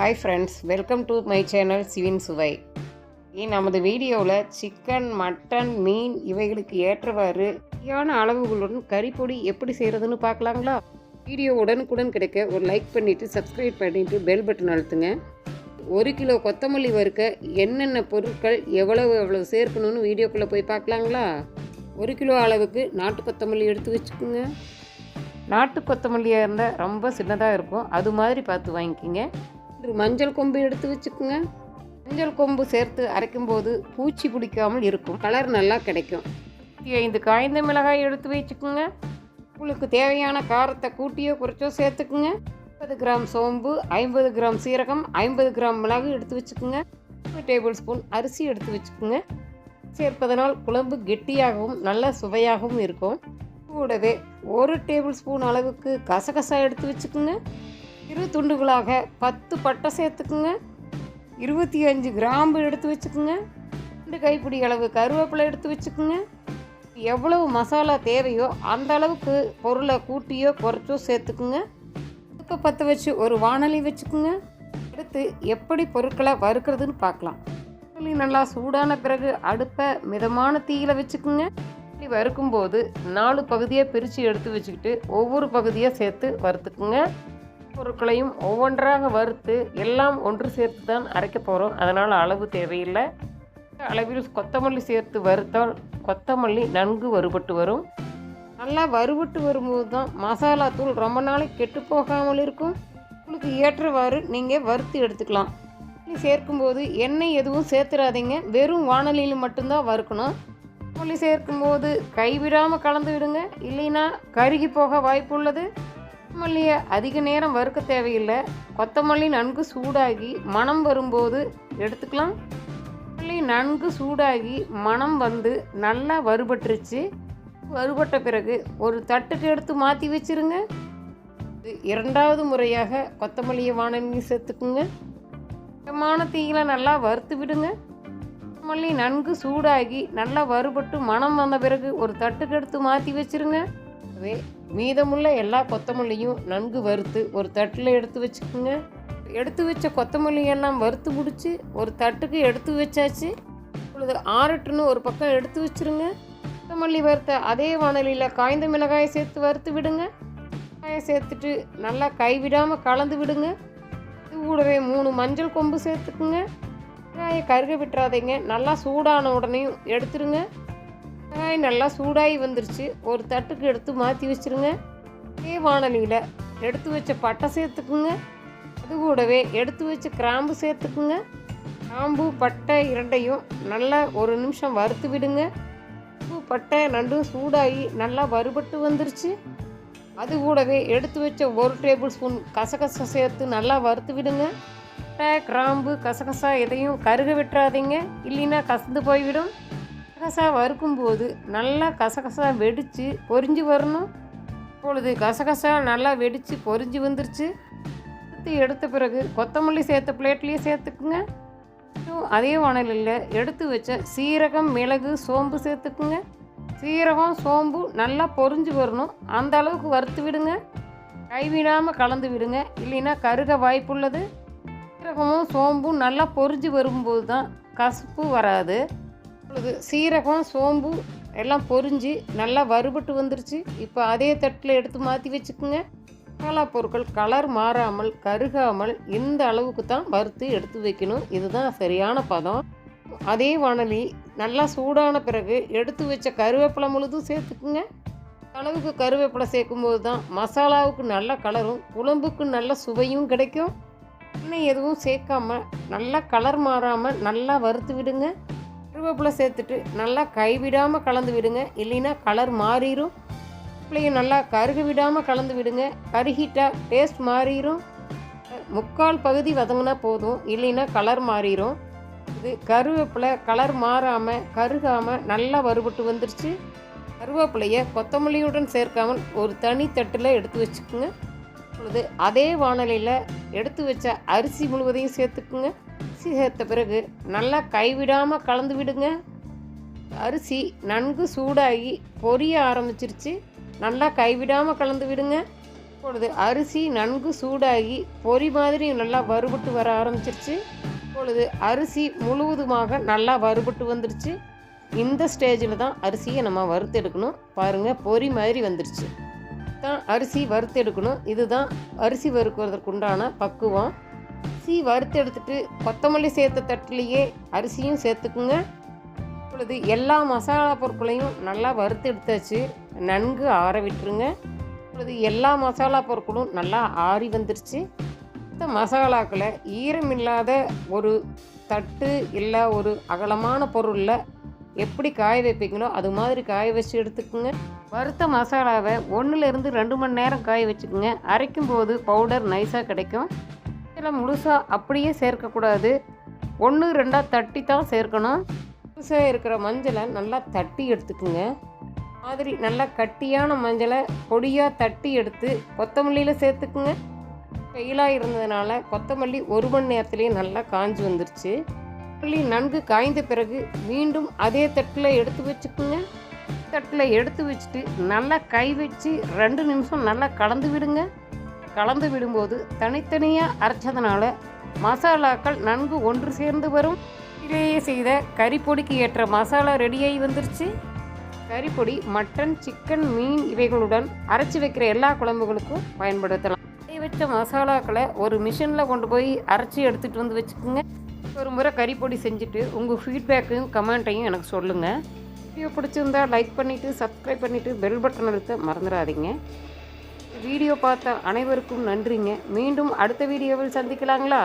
Hi friends welcome to my channel Shivin சுவை நமது வீடியோவில் சிக்கன் மட்டன் மீன் இவைகளுக்கு ஏற்றவாறு சரியான அளவுகளுடன் கறிப்பொடி எப்படி செய்கிறதுன்னு பார்க்கலாங்களா? வீடியோ உடனுக்குடன் கிடைக்க ஒரு லைக் பண்ணிவிட்டு சப்ஸ்கிரைப் பண்ணிவிட்டு பெல் பட்டன் அழுத்துங்க. ஒரு கிலோ கொத்தமல்லி வறுக்க என்னென்ன பொருட்கள் எவ்வளவு எவ்வளவு சேர்க்கணும்னு வீடியோக்குள்ளே போய் பார்க்கலாங்களா? ஒரு கிலோ அளவுக்கு நாட்டு கொத்தமல்லி எடுத்து வச்சுக்கோங்க. நாட்டு கொத்தமல்லியாக இருந்தால் ரொம்ப சின்னதாக இருக்கும். அது மாதிரி பார்த்து வாங்கிக்கிங்க. ஒரு மஞ்சள் கொம்பு எடுத்து வச்சுக்கோங்க. மஞ்சள் கொம்பு சேர்த்து அரைக்கும்போது பூச்சி பிடிக்காமல் இருக்கும். கலர் நல்லா கிடைக்கும். ஐந்து காய்ந்த மிளகாய் எடுத்து வச்சுக்கோங்க. உங்களுக்கு தேவையான காரத்தை கூட்டியோ குறைச்சோ சேர்த்துக்குங்க. முப்பது கிராம் சோம்பு ஐம்பது கிராம் சீரகம் ஐம்பது கிராம் மிளகு எடுத்து வச்சுக்கோங்க. ஒரு டேபிள் ஸ்பூன் அரிசி எடுத்து வச்சுக்கோங்க. சேர்ப்பதனால் குழம்பு கெட்டியாகவும் நல்ல சுவையாகவும் இருக்கும். கூடவே ஒரு டேபிள் ஸ்பூன் அளவுக்கு கசகசா எடுத்து வச்சுக்கோங்க. இரு துண்டுகளாக பத்து பட்டை சேர்த்துக்குங்க. இருபத்தி அஞ்சு கிராம்பு எடுத்து வச்சுக்குங்க. ரெண்டு கைப்பிடி அளவு கருவேப்பிலை எடுத்து வச்சுக்குங்க. எவ்வளவு மசாலா தேவையோ அந்த அளவுக்கு பொருளை கூட்டியோ குறைச்சோ சேர்த்துக்குங்க. அடுப்பை பற்ற வச்சு ஒரு வானொலி வச்சுக்குங்க. அடுத்து எப்படி பொருட்களை வறுக்கிறதுன்னு பார்க்கலாம். வானொலி நல்லா சூடான பிறகு அடுப்பை மிதமான தீயில வச்சுக்குங்க. இப்படி வறுக்கும்போது நாலு பகுதியாக பிரித்து எடுத்து வச்சுக்கிட்டு ஒவ்வொரு பகுதியாக சேர்த்து வறுத்துக்குங்க. பொருட்களையும் ஒவ்வொன்றாக வறுத்து எல்லாம் ஒன்று சேர்த்து தான் அரைக்க போகிறோம் அதனால் அளவு தேவையில்லை. அளவில் கொத்தமல்லி சேர்த்து வறுத்தால் கொத்தமல்லி நன்கு வறுபட்டு வரும். நல்லா வறுபட்டு வரும்போது தான் மசாலா தூள் ரொம்ப நாளைக்கு கெட்டு போகாமல் இருக்கும். உங்களுக்கு ஏற்றவாறு நீங்கள் வறுத்து எடுத்துக்கலாம். சேர்க்கும்போது எண்ணெய் எதுவும் சேர்த்துடாதீங்க வெறும் வானலியில் மட்டும்தான் வறுக்கணும். கொத்தமல்லி சேர்க்கும்போது கைவிடாமல் கலந்து விடுங்க. இல்லைன்னா கருகி போக வாய்ப்பு உள்ளது. கொத்தமல்லியை அதிக நேரம் வறுக்க தேவையில்லை. கொத்தமல்லி நன்கு சூடாகி மணம் வரும்போது எடுத்துக்கலாம். கொத்தமல்லி நன்கு சூடாகி மணம் வந்து நல்லா வறுபட்டுருச்சு. வறுபட்ட பிறகு ஒரு தட்டுக்கு எடுத்து மாற்றி வச்சிருங்க. இது இரண்டாவது முறையாக கொத்தமல்லியை வானங்கி சேர்த்துக்குங்க. மிதமான தீயில நல்லா வறுத்து விடுங்க. கொத்தமல்லி நன்கு சூடாகி நல்லா வறுபட்டு மணம் வந்த பிறகு ஒரு தட்டுக்கு எடுத்து மாற்றி வச்சிருங்க. ஆகவே மீதமுள்ள எல்லா கொத்தமல்லியும் நன்கு வறுத்து ஒரு தட்டில் எடுத்து வச்சுக்கோங்க. எடுத்து வச்ச கொத்தமல்லியெல்லாம் வறுத்து பிடிச்சி ஒரு தட்டுக்கு எடுத்து வச்சாச்சு. இப்பொழுது ஆறட்டுன்னு ஒரு பக்கம் எடுத்து வச்சிருங்க. கொத்தமல்லி வறுத்த அதே வானலியில் காய்ந்த மிளகாயை சேர்த்து வறுத்து விடுங்க. மிளகாயை சேர்த்துட்டு நல்லா கைவிடாமல் கலந்து விடுங்க. இது கூடவே மூணு மஞ்சள் கொம்பு சேர்த்துக்குங்க. வெங்காயம் கருக விட்டுறாதீங்க. நல்லா சூடான உடனே எடுத்துருங்க. வெங்காயம் நல்லா சூடாகி வந்துருச்சு. ஒரு தட்டுக்கு எடுத்து மாற்றி வச்சுருங்க. அதே வானலியில் எடுத்து வச்ச பட்டை சேர்த்துக்குங்க. அது கூடவே எடுத்து வச்ச கிராம்பு சேர்த்துக்குங்க. கிராம்பு பட்டை இரண்டையும் நல்லா ஒரு நிமிஷம் வறுத்து விடுங்க. உப்பு பட்டை நண்டும் சூடாகி நல்லா வறுபட்டு வந்துருச்சு. அது கூடவே எடுத்து வச்ச ஒரு டேபிள் ஸ்பூன் கசகசை சேர்த்து நல்லா வறுத்து விடுங்க. பட்டை கிராம்பு கசகசா எதையும் கருக விட்டுறாதீங்க. இல்லைன்னா கசந்து போய்விடும். கசகசா வறுக்கும்போது நல்லா கசகசா வெடித்து பொறிஞ்சு வரணும். இப்பொழுது கசகசா நல்லா வெடித்து பொரிஞ்சு வந்துருச்சு. எடுத்து எடுத்த பிறகு கொத்தமல்லி சேர்த்த பிளேட்லேயே சேர்த்துக்குங்க. அதே வானலில் எடுத்து வச்ச சீரகம் மிளகு சோம்பு சேர்த்துக்குங்க. சீரகம் சோம்பு நல்லா பொரிஞ்சு வரணும். அந்த அளவுக்கு வறுத்து விடுங்க. கைவிடாமல் கலந்து விடுங்க. இல்லைன்னா கருக வாய்ப்புள்ளது. சீரகமும் சோம்பும் நல்லா பொறிஞ்சு வரும்போது தான் கசப்பு வராது. இது சீரகம் சோம்பு எல்லாம் பொரிஞ்சு நல்லா வறுபட்டு வந்துருச்சு. இப்போ அதே தட்டில் எடுத்து மாற்றி வச்சுக்கோங்க. மசாலா பொருட்கள் கலர் மாறாமல் கருகாமல் இந்த அளவுக்கு தான் வறுத்து எடுத்து வைக்கணும். இதுதான் சரியான பதம். அதே வானலி நல்லா சூடான பிறகு எடுத்து வச்ச கருவேப்பிலை முழுதும் சேர்த்துக்குங்க. அளவுக்கு கருவேப்பிலை சேர்க்கும்போது தான் மசாலாவுக்கு நல்ல கலரும் குழம்புக்கு நல்ல சுவையும் கிடைக்கும். எண்ணெய் எதுவும் சேர்க்காம நல்லா கலர் மாறாமல் நல்லா வறுத்து விடுங்க. கருவேப்பிலை சேர்த்துட்டு நல்லா கைவிடாமல் கலந்து விடுங்க. இல்லைன்னா கலர் மாறிடும் கருவேப்பிலையும் நல்லா கருக விடாமல் கலந்து விடுங்க. கருகிட்டா டேஸ்ட் மாறிடும் முக்கால் பகுதி வதங்கினா போதும். இல்லைன்னா கலர் மாறிடும் இது கருவேப்பிலை கலர் மாறாமல் கருகாமல் நல்லா வறுபட்டு வந்துருச்சு. கருவேப்பிலையை கொத்தமல்லியுடன் சேர்க்காமல் ஒரு தனி தட்டில் எடுத்து வச்சுக்கோங்க. இப்பொழுது அதே வானலியில் எடுத்து வச்ச அரிசி முழுவதையும் சேர்த்துக்குங்க. அரிசி சேர்த்த பிறகு நல்லா கைவிடாமல் கலந்து விடுங்க. அரிசி நன்கு சூடாகி பொரிய ஆரம்பிச்சிருச்சு. நல்லா கைவிடாமல் கலந்து விடுங்க. இப்பொழுது அரிசி நன்கு சூடாகி பொரி மாதிரி நல்லா வறுபட்டு வர ஆரம்பிச்சிருச்சு. இப்பொழுது அரிசி முழுவதுமாக நல்லா வறுபட்டு வந்துருச்சு. இந்த ஸ்டேஜில் தான் அரிசியை நம்ம வறுத்தெடுக்கணும். பாருங்கள் பொரி மாதிரி வந்துருச்சு. தான் அரிசி வறுத்தெடுக்கணும். இதுதான் அரிசி வறுக்கிறதுக்கு உண்டான பக்குவம். அரிசி வறுத்தெடுத்துட்டு கொத்தமல்லி சேர்த்த தட்டிலேயே அரிசியும் சேர்த்துக்குங்க. இப்பொழுது எல்லா மசாலா பொருட்களையும் நல்லா வறுத்து எடுத்தாச்சு. நன்கு ஆற விட்டுருங்க. இப்பொழுது எல்லா மசாலா பொருட்களும் நல்லா ஆறி வந்துருச்சு. இந்த மசாலாக்களை ஈரமில்லாத ஒரு தட்டு இல்லை ஒரு அகலமான பொருளில் எப்படி காய வைப்பீங்களோ அது மாதிரி காய வச்சு எடுத்துக்கோங்க. வறுத்த மசாலாவை ஒன்றுலேருந்து ரெண்டு மணி நேரம் காய வச்சுக்கோங்க. அரைக்கும் போது பவுடர் நைஸாக கிடைக்கும். இதில் முழுசாக அப்படியே சேர்க்கக்கூடாது ஒன்று ரெண்டாக தட்டி தான் சேர்க்கணும். முழுசாக இருக்கிற மஞ்சளை நல்லா தட்டி எடுத்துக்குங்க. மாதிரி நல்லா கட்டியான மஞ்சளை பொடியாக தட்டி எடுத்து கொத்தமல்லியில் சேர்த்துக்குங்க. வெயிலாக இருந்ததுனால கொத்தமல்லி ஒரு மணி நேரத்துலேயே நல்லா காஞ்சி வந்துருச்சு. கொத்தமல்லி நன்கு காய்ந்த பிறகு மீண்டும் அதே தட்டில் எடுத்து வச்சுக்குங்க. தட்டில் எடுத்து வச்சுட்டு நல்லா கை வச்சு ரெண்டு நிமிஷம் நல்லா கலந்து விடுங்க. கலந்து விடும்போது தனித்தனியாக அரைச்சதுனால மசாலாக்கள் நன்கு ஒன்று சேர்ந்து வரும். இதிலேயே செய்த கறிப்பொடிக்கு ஏற்ற மசாலா ரெடியாகி வந்துருச்சு. கறிப்பொடி மட்டன் சிக்கன் மீன் இவைகளுடன் அரைச்சி வைக்கிற எல்லா குழம்புகளுக்கும் பயன்படுத்தலாம். வச்ச மசாலாக்களை ஒரு மிஷினில் கொண்டு போய் அரைச்சி எடுத்துகிட்டு வந்து வச்சுக்கோங்க. ஒரு முறை கறிப்பொடி செஞ்சுட்டு உங்கள் ஃபீட்பேக்கையும் கமெண்ட்டையும் எனக்கு சொல்லுங்கள் வீடியோ பிடிச்சிருந்தா லைக் பண்ணிவிட்டு சப்ஸ்கிரைப் பண்ணிவிட்டு பெல் பட்டன் அழுத்த மறந்துடாதீங்க. வீடியோ பார்த்த அனைவருக்கும் நன்றிங்க. மீண்டும் அடுத்த வீடியோவில் சந்திக்கலாங்களா?